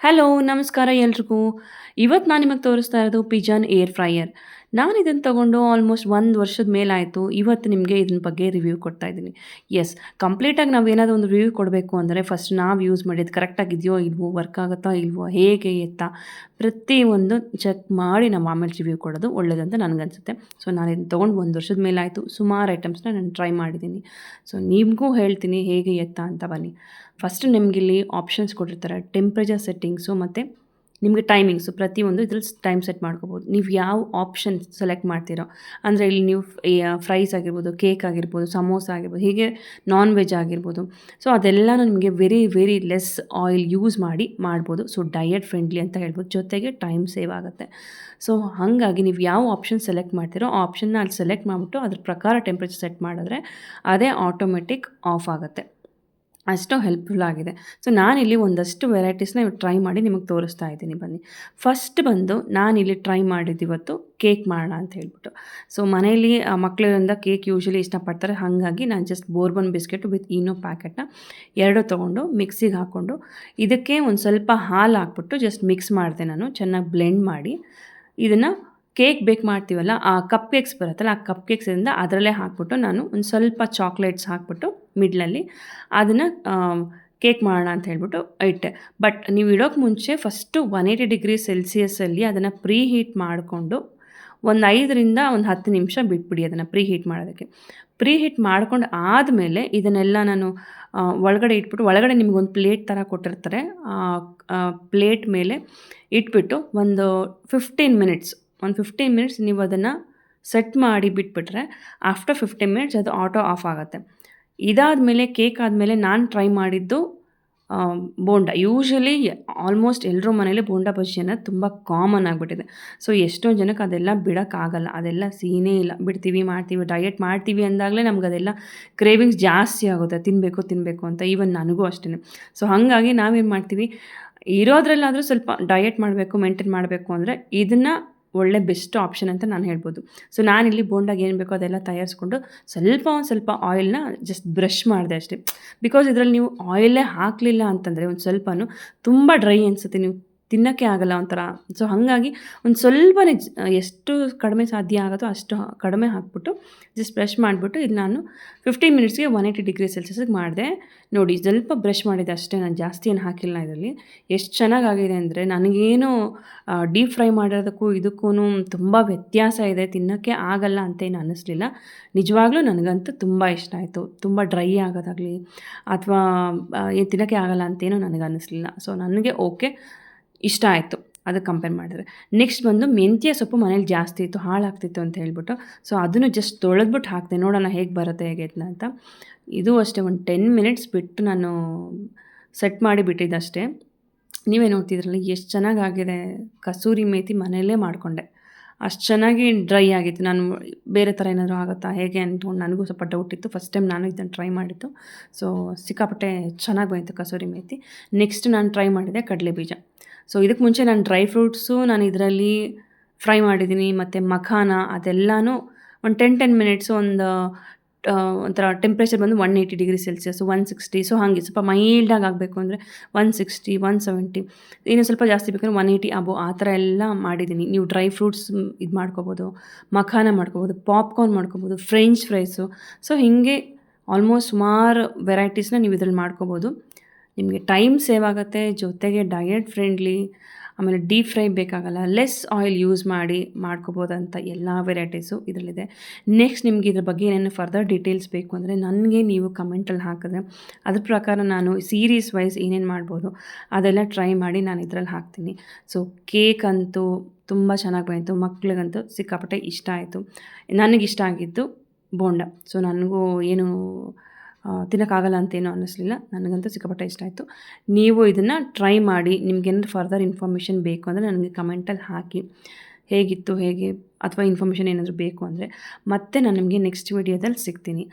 Hello ನಮಸ್ಕಾರ ಎಲ್ರಿಗೂ. ಇವತ್ತು ನಾನು ನಿಮಗೆ ತೋರಿಸ್ತಾ ಇರೋದು ಪಿಜಾನ್ ಏರ್ ಫ್ರೈಯರ್. ನಾನು ಇದನ್ನು ತೊಗೊಂಡು ಆಲ್ಮೋಸ್ಟ್ ಒಂದು ವರ್ಷದ ಮೇಲಾಯಿತು ಇವತ್ತು ನಿಮಗೆ ಇದನ್ನ ಬಗ್ಗೆ ರಿವ್ಯೂ ಕೊಡ್ತಾ ಇದ್ದೀನಿ. ಎಸ್ ಕಂಪ್ಲೀಟಾಗಿ ನಾವು ಏನಾದರೂ ಒಂದು ರಿವ್ಯೂ ಕೊಡಬೇಕು ಅಂದರೆ ಫಸ್ಟ್ ನಾವು ಯೂಸ್ ಮಾಡಿದ್ದು ಕರೆಕ್ಟಾಗಿದೆಯೋ ಇಲ್ವೋ ವರ್ಕ್ ಆಗುತ್ತಾ ಇಲ್ವೋ, ಹೇಗೆ ಎತ್ತ ಪ್ರತಿಯೊಂದು ಚೆಕ್ ಮಾಡಿ ನಾವು ಆಮೇಲೆ ರಿವ್ಯೂ ಕೊಡೋದು ಒಳ್ಳೆಯದಂತ ನನಗನ್ಸುತ್ತೆ. ಸೊ ನಾನು ಇದನ್ನು ತೊಗೊಂಡು ಒಂದು ವರ್ಷದ ಮೇಲಾಯಿತು ಸುಮಾರು ಐಟಮ್ಸ್ನ ನಾನು ಟ್ರೈ ಮಾಡಿದ್ದೀನಿ. ಸೊ ನಿಮಗೂ ಹೇಳ್ತೀನಿ ಹೇಗೆ ಎತ್ತ ಅಂತ ಬನ್ನಿ. ಫಸ್ಟ್ ನಿಮಗಿಲ್ಲಿ ಆಪ್ಷನ್ಸ್ ಕೊಟ್ಟಿರ್ತಾರೆ. ಟೆಂಪ್ರೇಚರ್ ಸೆಟ್ಟಿಂಗ್ಸು ಮತ್ತು ನಿಮಗೆ ಟೈಮಿಂಗ್ಸು ಪ್ರತಿಯೊಂದು ಇದ್ರಲ್ಲಿ ಟೈಮ್ ಸೆಟ್ ಮಾಡ್ಕೋಬೋದು. ನೀವು ಯಾವ ಆಪ್ಷನ್ ಸೆಲೆಕ್ಟ್ ಮಾಡ್ತೀರೋ, ಅಂದರೆ ಇಲ್ಲಿ ನೀವು ಫ್ರೈಸ್ ಆಗಿರ್ಬೋದು ಕೇಕ್ ಆಗಿರ್ಬೋದು ಸಮೋಸ ಆಗಿರ್ಬೋದು, ಹೀಗೆ ನಾನ್ ವೆಜ್ ಆಗಿರ್ಬೋದು. ಸೊ ಅದೆಲ್ಲನೂ ನಿಮಗೆ very very less oil use ಮಾಡಿ ಮಾಡ್ಬೋದು. ಸೊ ಡಯಟ್ ಫ್ರೆಂಡ್ಲಿ ಅಂತ ಹೇಳ್ಬೋದು. ಜೊತೆಗೆ ಟೈಮ್ ಸೇವ್ ಆಗುತ್ತೆ. ಸೊ ಹಾಗಾಗಿ ನೀವು ಯಾವ ಆಪ್ಷನ್ ಸೆಲೆಕ್ಟ್ ಮಾಡ್ತೀರೋ, ಆ ಆಪ್ಷನ್ನ ಅಲ್ಲಿ ಸೆಲೆಕ್ಟ್ ಮಾಡಿಬಿಟ್ಟು ಅದ್ರ ಪ್ರಕಾರ ಟೆಂಪ್ರೇಚರ್ ಸೆಟ್ ಮಾಡಿದ್ರೆ, ಅದೇ ಆಟೋಮೆಟಿಕ್ ಆಫ್ ಆಗುತ್ತೆ. ಅಷ್ಟು ಹೆಲ್ಪ್ಫುಲ್ ಆಗಿದೆ. ಸೊ ನಾನಿಲ್ಲಿ ಒಂದಷ್ಟು ವೆರೈಟೀಸ್ನ ಟ್ರೈ ಮಾಡಿ ನಿಮಗೆ ತೋರಿಸ್ತಾ ಇದ್ದೀನಿ. ಬನ್ನಿ. ಫಸ್ಟ್ ಬಂದು ನಾನಿಲ್ಲಿ ಟ್ರೈ ಮಾಡಿದ್ದು ಇವತ್ತು ಕೇಕ್ ಮಾಡೋಣ ಅಂತ ಹೇಳ್ಬಿಟ್ಟು. ಸೊ ಮನೆಯಲ್ಲಿ ಮಕ್ಕಳಿಂದ ಕೇಕ್ ಯೂಶ್ವಲಿ ಇಷ್ಟಪಡ್ತಾರೆ. ಹಾಗಾಗಿ ನಾನು ಜಸ್ಟ್ ಬೋರ್ಬನ್ ಬಿಸ್ಕೆಟ್ ವಿತ್ ಇನ್ನೂ ಪ್ಯಾಕೆಟ್ನ ಎರಡು ತೊಗೊಂಡು ಮಿಕ್ಸಿಗೆ ಹಾಕ್ಕೊಂಡು ಇದಕ್ಕೆ ಒಂದು ಸ್ವಲ್ಪ ಹಾಲು ಹಾಕ್ಬಿಟ್ಟು ಜಸ್ಟ್ ಮಿಕ್ಸ್ ಮಾಡಿದೆ ನಾನು. ಚೆನ್ನಾಗಿ ಬ್ಲೆಂಡ್ ಮಾಡಿ. ಇದನ್ನು ಕೇಕ್ ಬೇಕ್ ಮಾಡ್ತೀವಲ್ಲ, ಆ ಕಪ್ ಕೇಕ್ಸ್ ಬರುತ್ತಲ್ಲ, ಆ ಕಪ್ ಕೇಕ್ಸಿಂದ ಅದರಲ್ಲೇ ಹಾಕ್ಬಿಟ್ಟು ನಾನು ಒಂದು ಸ್ವಲ್ಪ ಚಾಕ್ಲೇಟ್ಸ್ ಹಾಕ್ಬಿಟ್ಟು ಮಿಡ್ಲಲ್ಲಿ ಅದನ್ನು ಕೇಕ್ ಮಾಡೋಣ ಅಂತ ಹೇಳ್ಬಿಟ್ಟು ಇಟ್ಟೆ. ಬಟ್ ನೀವು ಇಡೋಕ್ಕೆ ಮುಂಚೆ ಫಸ್ಟು ಒನ್ ಏಯ್ಟಿ ಡಿಗ್ರಿ ಸೆಲ್ಸಿಯಸ್ಸಲ್ಲಿ ಅದನ್ನು ಪ್ರೀ ಹೀಟ್ ಮಾಡಿಕೊಂಡು ಒಂದು ಐದರಿಂದ ಒಂದು ಹತ್ತು ನಿಮಿಷ ಬಿಟ್ಬಿಡಿ ಅದನ್ನು ಪ್ರೀ ಹೀಟ್ ಮಾಡೋದಕ್ಕೆ. ಪ್ರೀ ಹೀಟ್ ಮಾಡ್ಕೊಂಡು ಆದಮೇಲೆ ಇದನ್ನೆಲ್ಲ ನಾನು ಒಳಗಡೆ ಇಟ್ಬಿಟ್ಟು, ಒಳಗಡೆ ನಿಮಗೊಂದು ಪ್ಲೇಟ್ ಥರ ಕೊಟ್ಟಿರ್ತಾರೆ ಪ್ಲೇಟ್ ಮೇಲೆ ಇಟ್ಬಿಟ್ಟು ಒಂದು ಫಿಫ್ಟೀನ್ ಮಿನಿಟ್ಸ್ ಒಂದು ಫಿಫ್ಟೀನ್ ಮಿನಿಟ್ಸ್ ನೀವು ಅದನ್ನು ಸೆಟ್ ಮಾಡಿ ಬಿಟ್ಬಿಟ್ರೆ ಆಫ್ಟರ್ ಫಿಫ್ಟೀನ್ ಮಿನಿಟ್ಸ್ ಅದು ಆಟೋ ಆಫ್ ಆಗುತ್ತೆ. ಇದಾದ ಮೇಲೆ ಕೇಕ್ ಆದಮೇಲೆ ನಾನು ಟ್ರೈ ಮಾಡಿದ್ದು ಬೋಂಡ. ಯೂಶ್ವಲಿ ಆಲ್ಮೋಸ್ಟ್ ಎಲ್ಲರೂ ಮನೇಲಿ ಬೋಂಡ ಬಜ್ಜಿ ಅನ್ನೋದು ತುಂಬ ಕಾಮನ್ ಆಗಿಬಿಟ್ಟಿದೆ. ಸೊ ಎಷ್ಟೋ ಜನಕ್ಕೆ ಅದೆಲ್ಲ ಬಿಡೋಕ್ಕಾಗಲ್ಲ. ಅದೆಲ್ಲ ಸೀನೇ ಇಲ್ಲ. ಬಿಡ್ತೀವಿ, ಮಾಡ್ತೀವಿ ಡಯಟ್ ಮಾಡ್ತೀವಿ ಅಂದಾಗಲೇ ನಮ್ಗೆ ಅದೆಲ್ಲ ಕ್ರೇವಿಂಗ್ಸ್ ಜಾಸ್ತಿ ಆಗುತ್ತೆ. ತಿನ್ನಬೇಕು ತಿನ್ನಬೇಕು ಅಂತ ಈವನ್ ನನಗೂ ಅಷ್ಟೇ ಸೊ ಹಾಗಾಗಿ ನಾವೇನು ಮಾಡ್ತೀವಿ, ಇರೋದ್ರಲ್ಲಾದರೂ ಸ್ವಲ್ಪ ಡಯಟ್ ಮಾಡಬೇಕು ಮೇಂಟೈನ್ ಮಾಡಬೇಕು ಅಂದರೆ ಇದನ್ನು ಒಳ್ಳೆ ಬೆಸ್ಟ್ ಆಪ್ಷನ್ ಅಂತ ನಾನು ಹೇಳ್ಬೋದು. ಸೊ ನಾನಿಲ್ಲಿ ಬೋಂಡಾಗಿ ಏನು ಬೇಕೋ ಅದೆಲ್ಲ ತಯಾರಿಸ್ಕೊಂಡು ಸ್ವಲ್ಪ ಒಂದು ಸ್ವಲ್ಪ ಆಯಿಲ್ನ ಜಸ್ಟ್ ಬ್ರಷ್ ಮಾಡಿದೆ ಅಷ್ಟೇ. ಬಿಕಾಸ್ ಇದರಲ್ಲಿ ನೀವು ಆಯಿಲೇ ಹಾಕಲಿಲ್ಲ ಅಂತಂದರೆ ಒಂದು ಸ್ವಲ್ಪನೂ ತುಂಬ ಡ್ರೈ ಅನಿಸುತ್ತೆ. ನೀವು ತಿನ್ನೋಕ್ಕೆ ಆಗಲ್ಲ ಒಂಥರ. ಸೊ ಹಾಗಾಗಿ ಒಂದು ಸ್ವಲ್ಪನೇ ಎಷ್ಟು ಕಡಿಮೆ ಸಾಧ್ಯ ಆಗುತ್ತೋ ಅಷ್ಟು ಕಡಿಮೆ ಹಾಕ್ಬಿಟ್ಟು ಜಸ್ಟ್ ಬ್ರಷ್ ಮಾಡಿಬಿಟ್ಟು ಇದು ನಾನು ಫಿಫ್ಟೀನ್ ಮಿನಿಟ್ಸ್ಗೆ ಒನ್ ಏಯ್ಟಿ ಡಿಗ್ರಿ ಸೆಲ್ಸಿಯಸ್ಗೆ ಮಾಡಿದೆ. ನೋಡಿ, ಸ್ವಲ್ಪ ಬ್ರಷ್ ಮಾಡಿದೆ ಅಷ್ಟೇ, ನಾನು ಜಾಸ್ತಿ ಏನು ಹಾಕಿಲ್ಲ ಇದರಲ್ಲಿ. ಎಷ್ಟು ಚೆನ್ನಾಗಾಗಿದೆ ಅಂದರೆ ನನಗೇನು ಡೀಪ್ ಫ್ರೈ ಮಾಡೋದಕ್ಕೂ ಇದಕ್ಕೂ ತುಂಬ ವ್ಯತ್ಯಾಸ ಇದೆ, ತಿನ್ನೋಕ್ಕೆ ಆಗಲ್ಲ ಅಂತೇನು ಅನ್ನಿಸ್ಲಿಲ್ಲ ನಿಜವಾಗ್ಲೂ ನನಗಂತೂ ತುಂಬ ಇಷ್ಟ ಆಯಿತು. ತುಂಬ ಡ್ರೈ ಆಗೋದಾಗಲಿ, ಅಥವಾ ಏನು ತಿನ್ನೋಕ್ಕೆ ಆಗಲ್ಲ ಅಂತೇನು ನನಗೆ ಅನ್ನಿಸ್ಲಿಲ್ಲ ಸೊ ನನಗೆ ಓಕೆ ಇಷ್ಟ ಆಯಿತು. ಅದಕ್ಕೆ ಕಂಪೇರ್ ಮಾಡಿದ್ರೆ. ನೆಕ್ಸ್ಟ್ ಬಂದು ಮೆಂತ್ಯ ಸೊಪ್ಪು ಮನೇಲಿ ಜಾಸ್ತಿ ಇತ್ತು, ಹಾಳಾಗ್ತಿತ್ತು ಅಂತ ಹೇಳ್ಬಿಟ್ಟು. ಸೊ ಅದನ್ನು ಜಸ್ಟ್ ತೊಳೆದ್ಬಿಟ್ಟು ಹಾಕಿದೆ. ನೋಡೋಣ ಹೇಗೆ ಬರುತ್ತೆ, ಹೇಗೆ ಅಂತ. ಇದು ಅಷ್ಟೇ, ಒಂದು ಟೆನ್ ಮಿನಿಟ್ಸ್ ಬಿಟ್ಟು ನಾನು ಸೆಟ್ ಮಾಡಿ ಬಿಟ್ಟಿದ್ದಷ್ಟೇ. ನೀವೇ ನೋಡ್ತಿದ್ರಲ್ಲ, ಎಷ್ಟು ಚೆನ್ನಾಗಾಗಿದೆ. ಕಸೂರಿ ಮೇತಿ ಮನೆಯಲ್ಲೇ ಮಾಡಿಕೊಂಡೆ. ಅಷ್ಟು ಚೆನ್ನಾಗಿ ಡ್ರೈ ಆಗಿತ್ತು. ನಾನು ಬೇರೆ ಥರ ಏನಾದರೂ ಆಗುತ್ತಾ? ಹೇಗೆ ಅಂದ್ಕೊಂಡು ನನಗೂ ಸ್ವಲ್ಪ ಡೌಟ್ ಇತ್ತು. ಫಸ್ಟ್ ಟೈಮ್ ನಾನು ಇದನ್ನು ಟ್ರೈ ಮಾಡಿದ್ದು. ಸೊ ಸಿಕ್ಕಾಪಟ್ಟೆ ಚೆನ್ನಾಗಿ ಬಂತು ಕಸೂರಿ ಮೇಥಿ ನೆಕ್ಸ್ಟ್ ನಾನು ಟ್ರೈ ಮಾಡಿದೆ ಕಡಲೆ ಬೀಜ. ಸೊ ಇದಕ್ಕೆ ಮುಂಚೆ ನಾನು ಡ್ರೈ ಫ್ರೂಟ್ಸು ನಾನು ಇದರಲ್ಲಿ ಫ್ರೈ ಮಾಡಿದ್ದೀನಿ ಮತ್ತು ಮಖಾನ ಅದೆಲ್ಲನೂ ಒಂದು ಟೆನ್ ಟೆನ್ ಮಿನಿಟ್ಸು ಒಂದು ಒಂಥರ ಟೆಂಪ್ರೇಚರ್ ಬಂದು one eighty degree Celsius one sixty so ಹಾಗೆ ಸ್ವಲ್ಪ ಮೈಲ್ಡಾಗಿ ಆಗಬೇಕು ಅಂದರೆ ಒನ್ ಸಿಕ್ಸ್ಟಿ ಒನ್ ಸೆವೆಂಟಿ ಇನ್ನು ಸ್ವಲ್ಪ ಜಾಸ್ತಿ ಬೇಕಂದ್ರೆ ಒನ್ ಏಯ್ಟಿ ಅಬೋ ಆ ಥರ ಎಲ್ಲ ಮಾಡಿದ್ದೀನಿ. ನೀವು ಡ್ರೈ ಫ್ರೂಟ್ಸ್ ಇದು ಮಾಡ್ಕೋಬೋದು, ಮಖಾನ ಮಾಡ್ಕೋಬೋದು ಪಾಪ್ಕಾರ್ನ್ ಮಾಡ್ಕೋಬೋದು ಫ್ರೆಂಚ್ ಫ್ರೈಸು ಸೊ ಹೀಗೆ ಆಲ್ಮೋಸ್ಟ್ ಸುಮಾರು ವೆರೈಟೀಸ್ನ ನೀವು ಇದರಲ್ಲಿ ಮಾಡ್ಕೋಬೋದು. ನಿಮಗೆ ಟೈಮ್ ಸೇವ್ ಆಗುತ್ತೆ, ಜೊತೆಗೆ ಡಯಟ್ ಫ್ರೆಂಡ್ಲಿ ಆಮೇಲೆ ಡೀಪ್ ಫ್ರೈ ಬೇಕಾಗಲ್ಲ ಲೆಸ್ ಆಯಿಲ್ ಯೂಸ್ ಮಾಡಿ ಮಾಡ್ಕೋಬೋದಂಥ ಎಲ್ಲ ವೆರೈಟೀಸು ಇದರಲ್ಲಿದೆ. ನೆಕ್ಸ್ಟ್ ನಿಮ್ಗೆ ಇದ್ರ ಬಗ್ಗೆ ಏನೇನು ಫರ್ದರ್ ಡೀಟೇಲ್ಸ್ ಬೇಕು ಅಂದರೆ ನನಗೆ ನೀವು ಕಮೆಂಟಲ್ಲಿ ಹಾಕಿದ್ರೆ ಅದ್ರ ಪ್ರಕಾರ ನಾನು ಸೀರೀಸ್ ವೈಸ್ ಏನೇನು ಮಾಡ್ಬೋದು ಅದೆಲ್ಲ ಟ್ರೈ ಮಾಡಿ ನಾನು ಇದರಲ್ಲಿ ಹಾಕ್ತೀನಿ. ಸೊ ಕೇಕ್ ಅಂತೂ ತುಂಬ ಚೆನ್ನಾಗಿ ಬಂತು, ಮಕ್ಳಿಗಂತೂ ಸಿಕ್ಕಾಪಟ್ಟೆ ಇಷ್ಟ ಆಯಿತು. ನನಗಿಷ್ಟ ಆಗಿದ್ದು ಬೋಂಡ. ಸೊ ನನಗೂ ಏನು ತಿನ್ನೋಕ್ಕಾಗಲ್ಲ ಅಂತೇನೂ ಅನ್ನಿಸ್ಲಿಲ್ಲ. ನನಗಂತೂ ಸಿಕ್ಕಾಪಟ್ಟೆ ಇಷ್ಟ ಆಯಿತು. ನೀವು ಇದನ್ನು ಟ್ರೈ ಮಾಡಿ ನಿಮ್ಗೇನಾದ್ರು ಫರ್ದರ್ ಇನ್ಫಾರ್ಮೇಷನ್ ಬೇಕು ಅಂದರೆ ನನಗೆ ಕಮೆಂಟಲ್ಲಿ ಹಾಕಿ. ಹೇಗಿತ್ತು, ಹೇಗೆ, ಅಥವಾ ಇನ್ಫಾರ್ಮೇಷನ್ ಏನಾದರೂ ಬೇಕು ಅಂದರೆ ಮತ್ತೆ ನಾನು ನಿಮಗೆ ನೆಕ್ಸ್ಟ್ ವೀಡಿಯೋದಲ್ಲಿ ಸಿಗ್ತೀನಿ.